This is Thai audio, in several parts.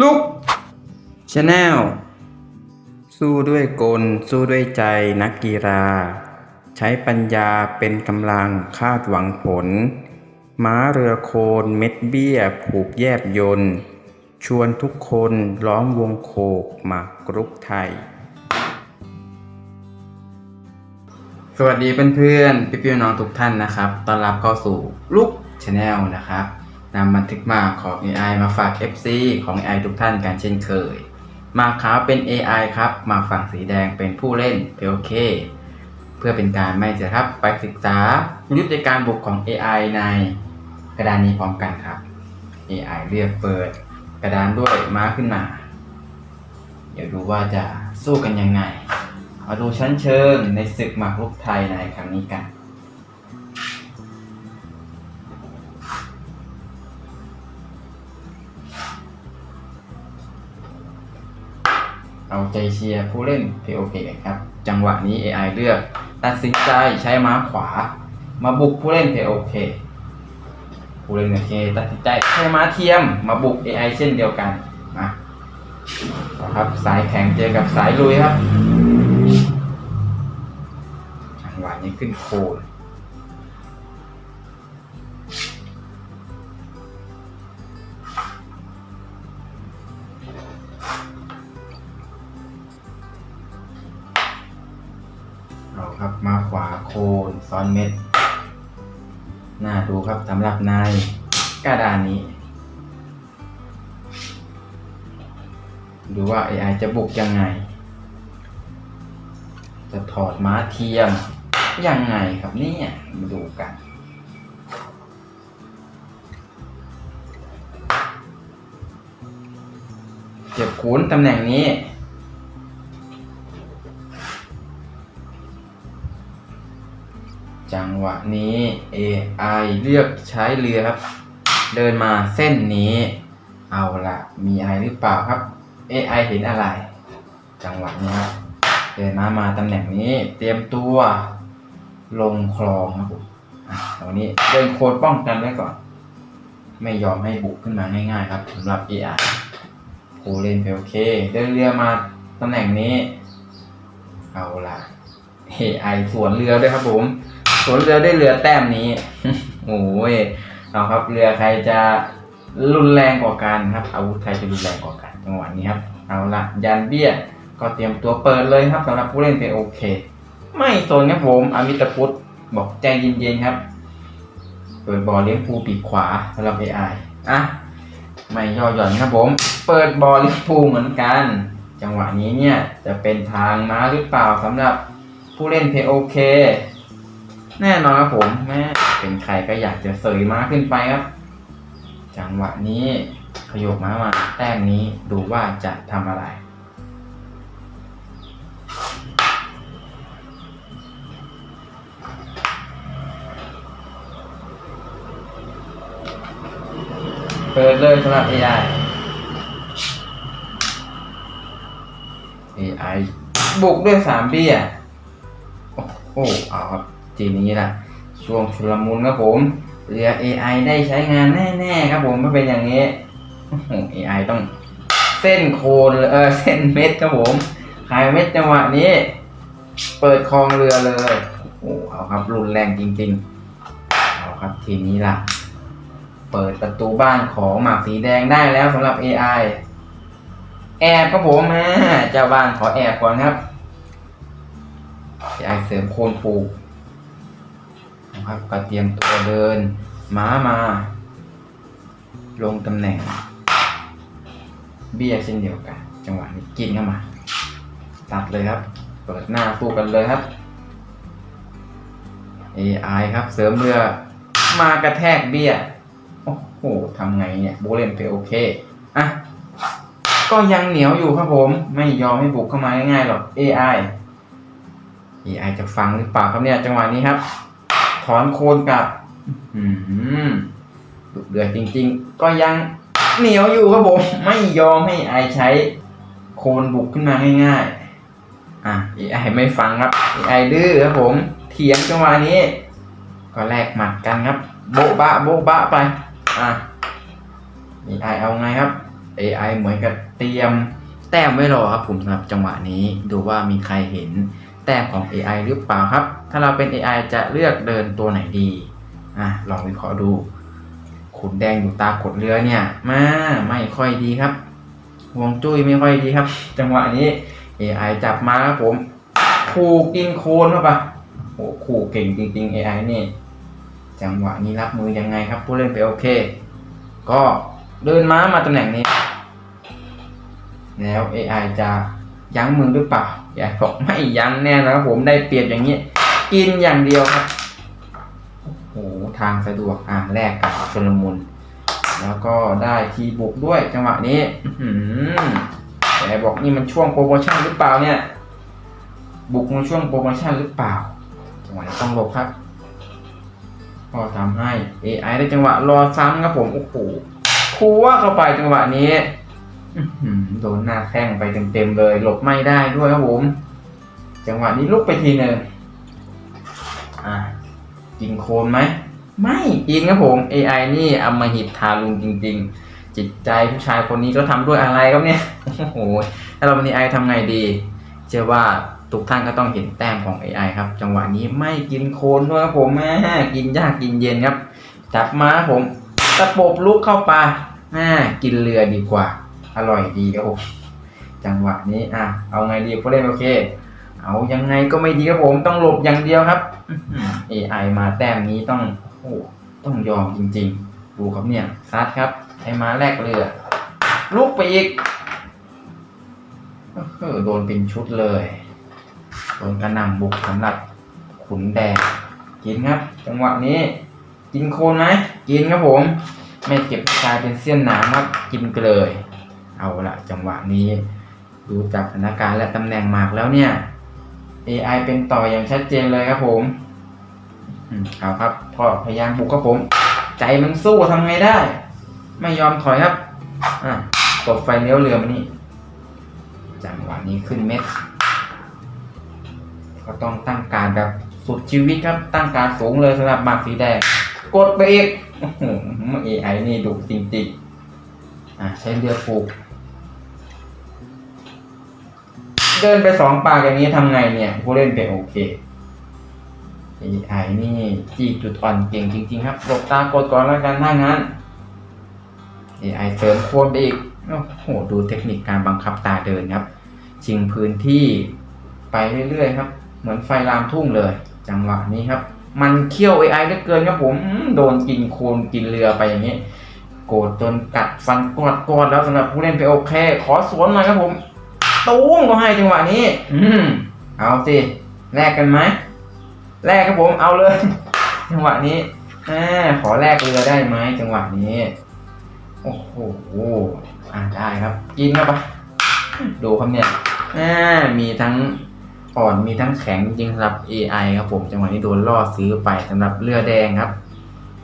ลุกชาแนลสู้ด้วยกล สู้ด้วยใจนักกีฬา ใช้ปัญญาเป็นกำลังคาดหวังผล ม้าเรือโคนเม็ดเบี้ย ผูกแยบยนต์ชวนทุกคนล้อมวงโคกมากรุกไทย สวัสดีเพื่อนๆพี่ๆน้องทุกท่านนะครับ ต้อนรับเข้าสู่ลุกชาแนลนะครับ นำบันทึกมาของ AI มาฝาก FC ของ AI ทุกท่านกันเช่นเคย มาขาวเป็น AI ครับมาฝั่งสีแดงเป็นผู้เล่นโอเคเพื่อเป็นการไม่เสียครับไปศึกษายุทธการบุกของ AI ในกระดานนี้พร้อมกันครับ AI เรียกเปิดกระดานด้วยม้าขึ้นมา เดี๋ยวดูว่าจะสู้กันยังไง มาดูชั้นเชิงในศึกหมากรุกไทยในครั้งนี้กัน ใจเชียร์ผู้เล่น POK ครับ จังหวะนี้ AI เลือก ตัดสินใจใช้ม้าขวา มาบุกผู้เล่น POK ผู้เล่น POK ตัดสินใจใช้ม้าเทียมมาบุก AI เช่นเดียวกันมาครับสายแข็งเจอกับสายลุยครับจังหวะนี้ขึ้นโคน โคนซ้อนเม็ด น่าดูครับสำหรับนายกระดานนี้ ดูว่า AI จะบุกยังไง จะถอดม้าเทียม ยังไงครับเนี่ยมาดูกันเก็บขุนตำแหน่งนี้ จังหวะนี้ AI เลือกใช้เรือครับ เดินมาเส้นนี้ เอาละมีอะไรหรือเปล่าครับ AI เห็นอะไร จังหวะนี้ครับเดินมามาตำแหน่งนี้เตรียมตัวลงคลองครับผมอะตรงนี้เดินโคดป้องกันไว้ก่อน ไม่ยอมให้บุกขึ้นมาง่ายๆครับสำหรับ AI ผู้เล่นโอเค เดินเรือมาตำแหน่งนี้ เอาละ AI สวนเรือด้วยครับผม สวนเรือได้เรือแต้มนี้โอ้ยเอาครับเรือใครจะรุนแรงกว่ากันครับ อาวุธใครจะรุนแรงกว่ากันจังหวะนี้ครับ เอาละยันเบี้ยก็เตรียมตัวเปิดเลยครับสำหรับผู้เล่นเป็นโอเค ไม่สนครับผมอามิตรพุทธบอกใจเย็นๆครับเปิดบอลเลี้ยงภูปีกขวาสำหรับ AI อะไม่ย่อหย่อนครับผม เปิดบอลเลี้ยงภูเหมือนกัน จังหวะนี้เนี่ยจะเป็นทางม้าหรือเปล่าสำหรับผู้เล่นเพโอเค แน่นอนครับผมแม่เป็นใครก็อยากจะเสยม้าขึ้นไปครับ จังหวะนี้ขยบม้ามา แต้มนี้ดูว่าจะทำอะไร เปิดเลยสำหรับ AI AI บุกด้วยสามเบี้ย โอ้โหเอาครับ ทีนี้ล่ะ ช่วงชุลมุนครับผมเรือ AI ได้ใช้งานแน่ๆครับผมไม่เป็นอย่างนี้โอ้โห AI ต้องเส้นโคนเออเส้นเม็ดครับผมขายเม็ดจังหวะนี้ เปิดคลองเรือเลยโอ้โหเอาครับรุนแรงจริงๆเอาครับทีนี้ล่ะ เปิดประตูบ้านของหมากสีแดงได้แล้วสำหรับ AI แอบครับผมแม่เจ้าบ้านขอแอบก่อนครับ AI เสริมโคนผูก นะครับ ก็เตรียมตัวเดินม้ามา ลงตำแหน่ง เบี้ยเช่นเดียวกัน จังหวะนี้กินเข้ามา ตัดเลยครับ เปิดหน้าสู้กันเลยครับ AI ครับ เสริมเรือมากระแทกเบี้ย โอ้โหทำไงเนี่ยโบเลนไปโอเค อะ ก็ยังเหนียวอยู่ครับผม ไม่ยอมให้บุกเข้ามาง่ายๆหรอก AI AI จะฟังหรือเปล่าครับเนี่ยจังหวะนี้ครับ อนโคนกลับอืมดุเดือดจริง ๆ ก็ยังเหนียวอยู่ครับผม ไม่ยอมให้ AI ใช้ โคนบุกขึ้นมาง่ายๆ อะ AI ไม่ฟังครับ AI ดื้อครับผม เถียงจังหวะนี้ ก็แลกหมัดกันครับ โบ๊ะบะโบ๊ะบะไป อะ AI เอาไงครับ AI เหมือนกับเตรียมแต้มไว้รอครับผมสำหรับจังหวะนี้ ดูว่ามีใครเห็น แต้มของ AI หรือเปล่าครับ ถ้าเราเป็น AI จะเลือกเดินตัวไหนดีอะลองวิเคราะห์ดูขุนแดงอยู่ตากดเรือเนี่ยมาไม่ค่อยดีครับห่วงจุ้ยไม่ค่อยดีครับ จังหวะนี้ AI จับมาครับผมขู่กินโคนเข้าไปโอ้ขู่เก่งจริงๆ AI นี่ จังหวะนี้รับมือยังไงครับผู้เล่นไปโอเค ก็เดินม้ามาตำแหน่งนี้ แล้ว AI จะ ยั้งมือหรือเปล่า AI บอกไม่ยั้งแน่นะครับผมได้เปรียบอย่างนี้ กินอย่างเดียวครับโอ้โหทางสะดวกอะแลกกับชนลมุนแล้วก็ได้ทีบุกด้วยจังหวะนี้อื้อหือแต่บอกนี่มันช่วงโปรโมชั่นหรือเปล่าเนี่ย บุกในช่วงโปรโมชั่นหรือเปล่าจังหวะนี้ต้องหลบครับก็ทำให้ AI ได้จังหวะรอซ้ำครับผมโอ้โหคัวเข้าไปจังหวะนี้ โดนหน้าแข้งไปเต็มๆเลย หลบไม่ได้ด้วยครับผม จังหวะนี้ลุกไปทีหนึ่งอะกินโคนไหม ไม่กินครับผม AI นี่อำมหิตทารุณจริง ๆ จิตใจผู้ชายคนนี้ก็ทำด้วยอะไรครับเนี่ย โอ้โห ถ้าเราเป็น AI ทำไงดี เชื่อว่าทุกท่านก็ต้องเห็นแต้มของ AI ครับ จังหวะนี้ไม่กินโคนด้วยครับผมแม่กินยากกินเย็นครับ จับมาครับผม ตะปบลุกเข้าไปแม่กินเรือดีกว่า อร่อยดีครับผมจังหวะนี้อะเอาไงดีผู้เล่นโอเค เอายังไงก็ไม่ดีครับผมต้องหลบอย่างเดียวครับอื้อหือ AI มาแต้มนี้ต้องโอ้ต้องยอมจริง ๆ ดูครับเนี่ยซัดครับใช้มาแลกเรือลุกไปอีกเออโดนเป็นชุดเลยโดนกระหน่ำบุกสำหรับขุนแดงกินครับ จังหวะนี้ กินโคนไหมกินครับผม ไม่เก็บกลายเป็นเสี้ยนหนามครับกินไปเลย เอาละจังหวะนี้ ดูจากสถานการณ์และตำแหน่งหมากแล้วเนี่ย AI เป็นต่ออย่างชัดเจนเลยครับผมเอาครับพ่อพยายามบุกครับผม ใจมันสู้ทำไงได้ ไม่ยอมถอยครับอะตบไฟเลี้ยวเรือมานี่ จังหวะนี้ขึ้นเม็ด ก็ต้องตั้งการแบบสุดชีวิตครับตั้งการสูงเลยสำหรับหมากสีแดง กดไปอีกโอ้โห AI นี่ดุจริงๆอะใช้เรือผูก เดินไปสองปากอย่างนี้ทำไงเนี่ยผู้เล่นเป็นโอเค AI นี่จีบจุดอ่อนเก่งจริง ๆ ครับหลบตากดก่อนแล้วกันถ้างั้น AI เสริมโคนไปอีก โอ้โห ดูเทคนิคการบังคับตาเดินครับ ชิงพื้นที่ไปเรื่อยๆครับ เหมือนไฟลามทุ่งเลย จังหวะนี้ครับ มันเคี่ยว AI เหลือเกินครับผม โดนกินโคนกินเรือไปอย่างนี้ โกรธจนกัดฟันกอดกอดแล้วสำหรับผู้เล่นไปโอเค ขอสวนหน่อยครับผม ตุ้งก็ให้จังหวะนี้ อืมเอาสิแลกกันไหมแลกครับผมเอาเลย จังหวะนี้อ่าขอแลกเรือได้ไหมจังหวะนี้ โอ้โหอ่าได้ครับ กินเข้าไปดูครับเนี่ยอ่ามีทั้งอ่อนมีทั้งแข็งจริงๆสำหรับ AI ครับผม จังหวะนี้โดนล่อซื้อไปสำหรับเรือแดงครับ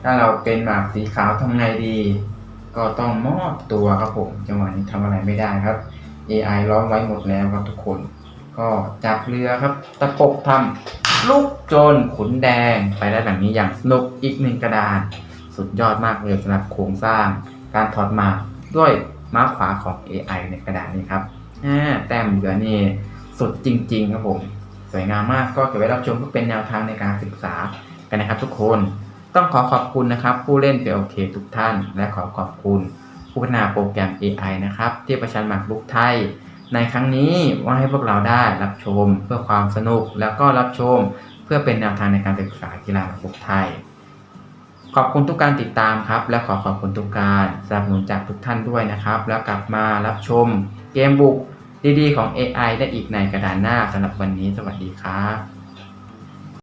ถ้าเราเป็นหมากสีขาวทำไงดี ก็ต้องมอบตัวครับผม จังหวะนี้ทำอะไรไม่ได้ครับ AI ล้อมไว้หมดแล้วครับทุกคน ก็จับเรือครับ ตะปบทำลูกโจรขุนแดงไปได้แบบนี้อย่างสนุกอีกหนึ่งกระดาน สุดยอดมากเลยสำหรับโครงสร้าง การถอดมาด้วยม้าขวาของ AI ในกระดาษนี้ครับแต้มเหลือนี่สุดจริง ๆ ครับผม สวยงามมากก็เก็บไว้รับชมเพื่อเป็นแนวทางในการศึกษากันนะครับทุกคนต้องขอขอบคุณนะครับ ผู้เล่น PLK ทุกท่าน และขอขอบคุณ ผู้พัฒนาโปรแกรม AI นะครับ ที่ประชันหมากรุกไทย ในครั้งนี้ว่าให้พวกเราได้รับชมเพื่อความสนุก แล้วก็รับชมเพื่อเป็นแนวทางในการศึกษากีฬาหมากรุกไทย ขอบคุณทุกการติดตามครับ และขอขอบคุณทุกการสนับสนุนจากทุกท่านด้วยนะครับ แล้วกลับมารับชมเกมบุกดีๆ ของ AI ได้อีกในกระดานหน้าสำหรับวันนี้ สวัสดีครับ